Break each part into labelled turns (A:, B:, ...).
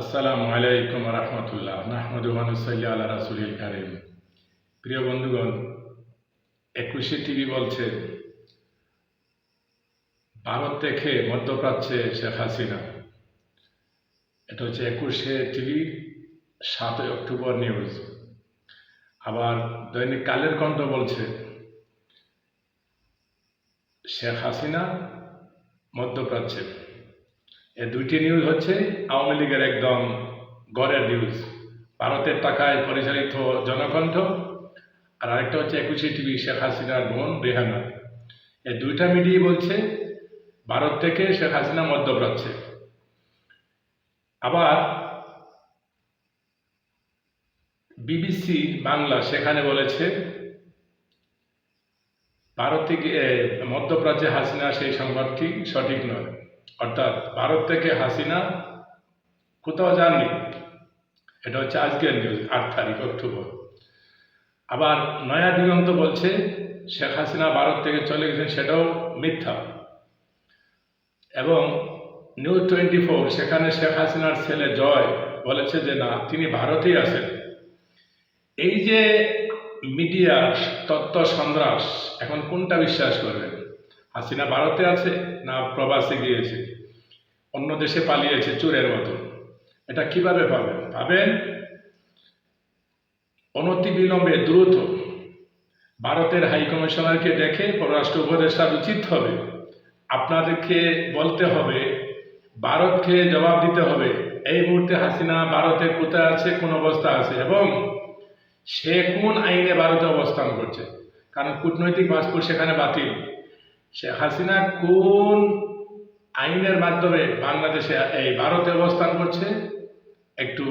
A: আসসালামু আলাইকুম রহমতুল্লাহ। নাহমদুল্লাহ আল্লাহ রাসুলিল কারিম। প্রিয় বন্ধুগণ, একুশে টিভি বলছে, ভারত থেকে মধ্যপ্রাচ্যে শেখ হাসিনা। এটা হচ্ছে একুশে টিভি, সাতই অক্টোবর নিউজ। আবার দৈনিক কালের কণ্ঠ বলছে, শেখ হাসিনা মধ্যপ্রাচ্যে। এই দুইটি নিউজ হচ্ছে, আওয়ামী লীগের একদম গড়ের নিউজ ভারতের টাকায় পরিচালিত জনকণ্ঠ, আর আরেকটা হচ্ছে একুশে টিভি শেখ হাসিনার বোন রেহানা। এই দুইটা মিডিয়াই বলছে, ভারত থেকে শেখ হাসিনা মধ্যপ্রাচ্যে। আবার বিবিসি বাংলা সেখানে বলেছে, ভারত থেকে মধ্যপ্রাচ্যে হাসিনা সেই সংবাদটি সঠিক নয়। অর্থাৎ ভারত থেকে হাসিনা কোথাও যাননি। এটা হচ্ছে আজকের নিউজ আট তারিখ, অক্টোবর। আবার নয়া দিগন্ত বলছে, শেখ হাসিনা ভারত থেকে চলে গেছেন, সেটাও মিথ্যা। এবং নিউজ টোয়েন্টি ফোর সেখানে শেখ হাসিনার ছেলে জয় বলেছে যে, না, তিনি ভারতেই আছেন। এই যে মিডিয়া তত্ত্ব সন্ত্রাস, এখন কোনটা বিশ্বাস করবেন? হাসিনা ভারতে আছে না প্রবাসে গিয়েছে? অন্য দেশে পালিয়েছে চোরের মতো। এটা কীভাবে পাবেন? পাবেন অনতি বিলম্বে দ্রুত। ভারতের হাই কমিশনারকে ডেকে পররাষ্ট্র উপদেষ্টার উচিত হবে। আপনাদেরকে বলতে হবে, ভারতকে জবাব দিতে হবে, এই মুহূর্তে হাসিনা ভারতে কোথায় আছে, কোন অবস্থা আছে এবং সে কোন আইনে ভারতে অবস্থান করছে? কারণ কূটনৈতিক পাসপোর্ট সেখানে বাতিল। সে হাসিনা কোন আইনের মাধ্যমে বাংলাদেশে এই ভারতে অবস্থান করছে, একটু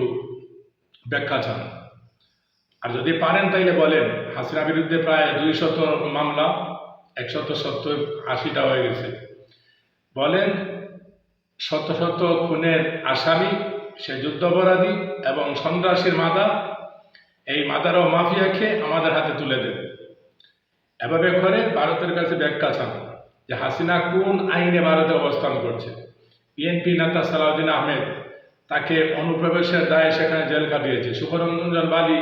A: ব্যাখ্যা চান। আর যদি পারেন তাইলে বলেন হাসিনা বিরুদ্ধে প্রায় দুই শত মামলা, একশত সত্তর আশিটা হয়ে গেছে। বলেন, শত শত খুনের আসামি, সে যুদ্ধাপরাধী এবং সন্ত্রাসীর মাদা এই মাদার ও মাফিয়াকে আমাদের হাতে তুলে দেবে এভাবে করে ভারতের কাছে ব্যাখ্যা চান। যে হাসিনা কোন আইনে ভারতে অবস্থান করছে? বিএনপি নেতা সালাউদ্দিন আহমেদ তাকে অনুপ্রবেশের দায়ে সেখানে জেল কাটিয়েছে। সুখরঞ্জন বালি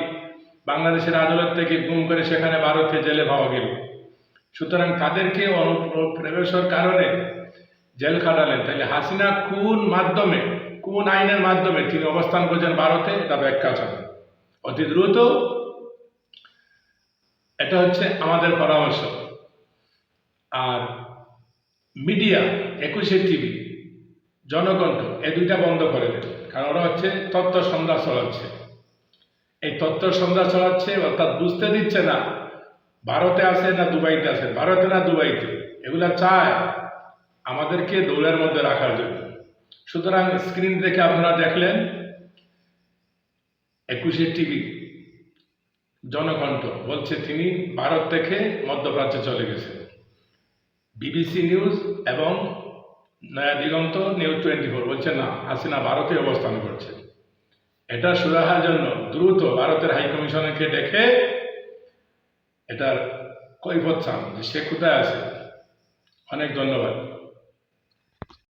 A: বাংলাদেশের আদালত থেকে গুম করে সেখানে ভারতে জেলে পাওয়া গেল। সুতরাং তাদেরকে অনুপ্রবেশের কারণে জেল খাটালেন তাহলে হাসিনা কোন মাধ্যমে, কোন আইনের মাধ্যমে তিনি অবস্থান করছেন ভারতে, এটা ব্যাখ্যা চান অতি দ্রুত এটা হচ্ছে আমাদের পরামর্শ। আর মিডিয়া, একুশে টিভি, জনকণ্ঠ, এ দুইটা বন্ধ করে দেবে কারণ ওরা হচ্ছে তত্ত্ব সন্ধ্যা চলাচ্ছে। এই তত্ত্ব সন্ধ্যা চলাচ্ছে, অর্থাৎ বুঝতে দিচ্ছে না ভারতে আছে না দুবাইতে আছে। ভারতে না দুবাইতে। এগুলা চায় আমাদেরকে দৌড়ের মধ্যে রাখার জন্য। সুতরাং স্ক্রিন দেখে আপনারা দেখলেন, একুশে টিভি, জনকণ্ঠ, বলছে তিনি ভারত থেকে মধ্যপ্রাচ্যে চলে গেছেন। বিবিসি নিউজ এবং Naya Diganta news twenty four বলছে, না, হাসিনা ভারতে অবস্থান করছে। এটা সুরাহার জন্য দ্রুত ভারতের হাই কমিশনারকে ডেকে এটার কৈফত চান সে কোথায় আছে। অনেক ধন্যবাদ।